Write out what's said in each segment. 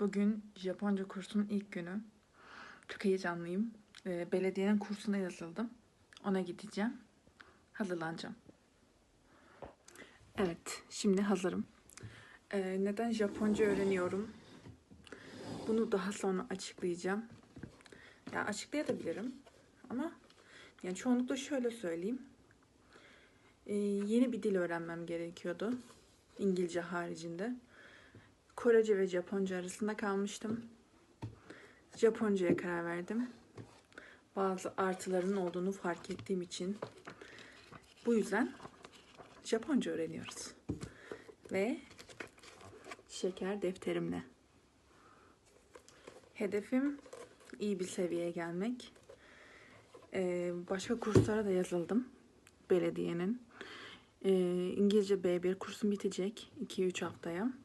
Bugün Japonca kursunun ilk günü. Çok heyecanlıyım. Ee, belediyenin kursuna yazıldım. Ona gideceğim. Hazırlanacağım. Evet, şimdi hazırım. Ee, neden Japonca öğreniyorum? Bunu daha sonra açıklayacağım. Ya açıklayabilirim ama yani çoğunlukla şöyle söyleyeyim. Ee, yeni bir dil öğrenmem gerekiyordu. İngilizce haricinde. Korece ve Japonca arasında kalmıştım. Japonca'ya karar verdim. Bazı artıların olduğunu fark ettiğim için bu yüzden Japonca öğreniyoruz. Ve şeker defterimle. Hedefim iyi bir seviyeye gelmek. Ee, başka kurslara da yazıldım. Belediyenin. Ee, İngilizce B1 kursum bitecek 2-3 haftaya.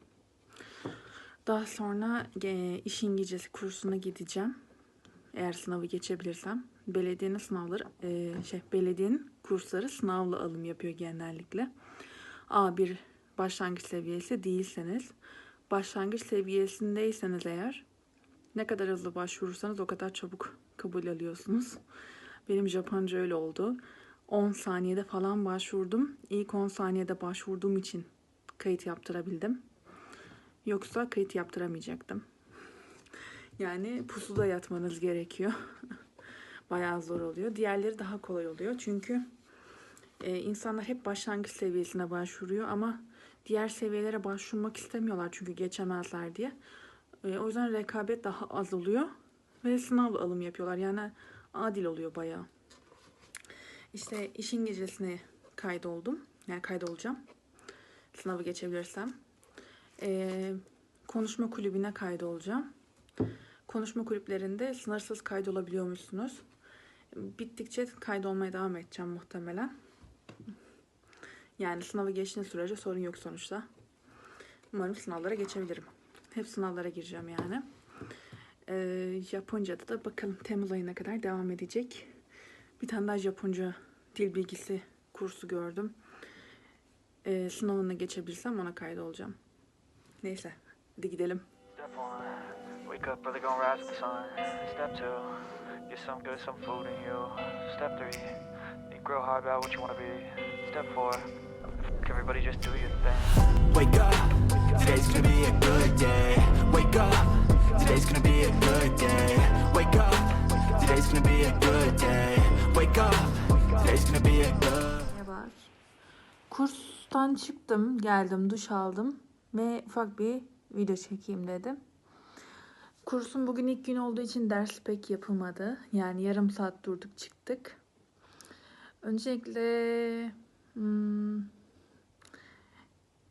Daha sonra e, iş İngilizcesi kursuna gideceğim. Eğer sınavı geçebilirsem. Belediyenin sınavları, e, şey belediyenin kursları sınavla alım yapıyor genellikle. A1 başlangıç seviyesi değilseniz, başlangıç seviyesindeyseniz eğer ne kadar hızlı başvurursanız o kadar çabuk kabul alıyorsunuz. Benim Japonca öyle oldu. 10 saniyede falan başvurdum. İlk 10 saniyede başvurduğum için kayıt yaptırabildim. Yoksa kayıt yaptıramayacaktım. Yani pusuda yatmanız gerekiyor. Bayağı zor oluyor. Diğerleri daha kolay oluyor. Çünkü e, insanlar hep başlangıç seviyesine başvuruyor ama diğer seviyelere başvurmak istemiyorlar çünkü geçemezler diye. E, o yüzden rekabet daha az oluyor ve sınav alım yapıyorlar. Yani adil oluyor bayağı. İşte iş İngilizcesine kaydoldum. Yani kaydolacağım. Sınavı geçebilirsem. Ee, konuşma kulübüne kaydolacağım. Konuşma kulüplerinde sınırsız kaydolabiliyormuşsunuz. Bittikçe kaydolmaya devam edeceğim muhtemelen. Yani sınavı geçtiğin sürece sorun yok sonuçta. Umarım sınavlara geçebilirim. Hep sınavlara gireceğim yani. Ee, Japonca'da da bakalım Temmuz ayına kadar devam edecek. Bir tane daha Japonca dil bilgisi kursu gördüm. Ee, sınavına geçebilirsem ona kaydolacağım. Neyse, hadi gidelim. Step one, wake up early, gonna rise with the sun. Step two, get some good, some food in you. Step three, think real hard about what you wanna be. Step four, everybody just do your thing. Wake up, today's gonna be a good day. Wake up, today's gonna be a good day. Wake up, today's gonna be a good day. Wake up, today's gonna be a good. Kurstan çıktım, geldim, duş aldım ve ufak bir video çekeyim dedim. Kursun bugün ilk gün olduğu için ders pek yapılmadı. Yani yarım saat durduk çıktık. Öncelikle hmm,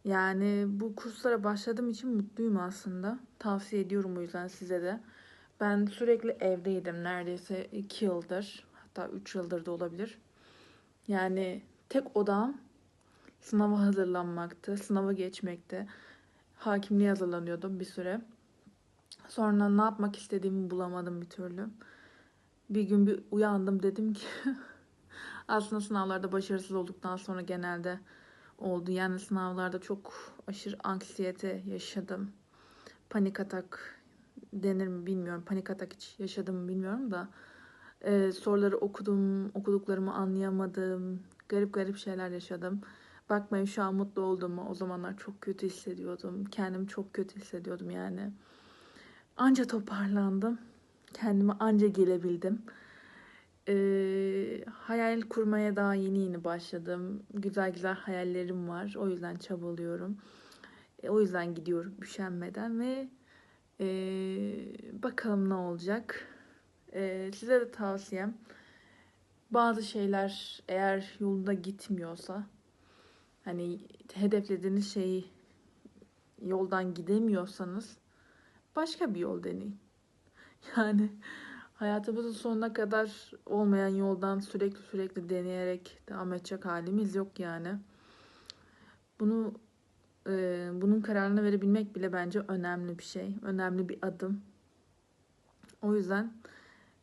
yani bu kurslara başladığım için mutluyum aslında. Tavsiye ediyorum o yüzden size de. Ben sürekli evdeydim neredeyse 2 yıldır. Hatta 3 yıldır da olabilir. Yani tek odam sınava hazırlanmaktı, sınava geçmekti. Hakimliğe hazırlanıyordum bir süre. Sonra ne yapmak istediğimi bulamadım bir türlü. Bir gün bir uyandım dedim ki aslında sınavlarda başarısız olduktan sonra genelde oldu. Yani sınavlarda çok aşırı anksiyete yaşadım. Panik atak denir mi bilmiyorum. Panik atak hiç yaşadım mı bilmiyorum da. Ee, soruları okudum, okuduklarımı anlayamadım. Garip garip şeyler yaşadım. Bakmayın şu an mutlu oldum o zamanlar çok kötü hissediyordum. Kendimi çok kötü hissediyordum yani. Anca toparlandım. Kendime anca gelebildim. Ee, hayal kurmaya daha yeni yeni başladım. Güzel güzel hayallerim var. O yüzden çabalıyorum. E, o yüzden gidiyorum üşenmeden ve e, bakalım ne olacak. E, size de tavsiyem bazı şeyler eğer yolunda gitmiyorsa hani hedeflediğiniz şeyi yoldan gidemiyorsanız başka bir yol deneyin. Yani hayatımızın sonuna kadar olmayan yoldan sürekli sürekli deneyerek devam edecek halimiz yok yani. Bunu e, bunun kararını verebilmek bile bence önemli bir şey. Önemli bir adım. O yüzden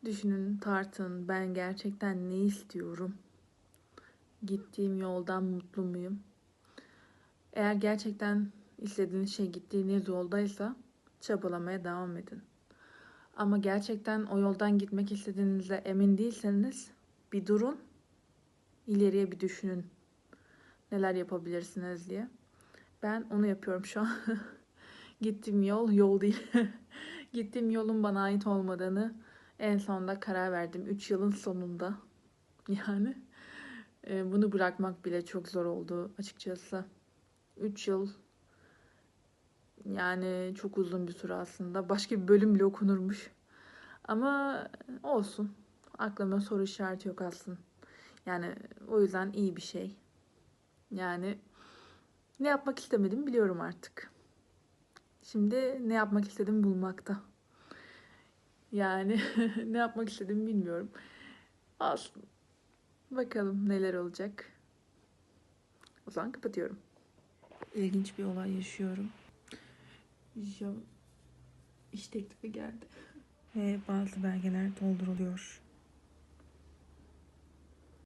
düşünün, tartın. Ben gerçekten ne istiyorum? Gittiğim yoldan mutlu muyum? Eğer gerçekten istediğiniz şey gittiğiniz yoldaysa çabalamaya devam edin. Ama gerçekten o yoldan gitmek istediğinize emin değilseniz bir durun. ileriye bir düşünün. Neler yapabilirsiniz diye. Ben onu yapıyorum şu an. Gittiğim yol yol değil. Gittiğim yolun bana ait olmadığını en sonunda karar verdim. 3 yılın sonunda. Yani e, bunu bırakmak bile çok zor oldu açıkçası. 3 yıl yani çok uzun bir süre aslında. Başka bir bölüm bile okunurmuş. Ama olsun. Aklıma soru işareti yok aslında. Yani o yüzden iyi bir şey. Yani ne yapmak istemedim biliyorum artık. Şimdi ne yapmak istedim bulmakta. Yani ne yapmak istedim bilmiyorum. Olsun. Bakalım neler olacak. O zaman kapatıyorum. İlginç bir olay yaşıyorum. Jo iş teklifi geldi. Ve bazı belgeler dolduruluyor.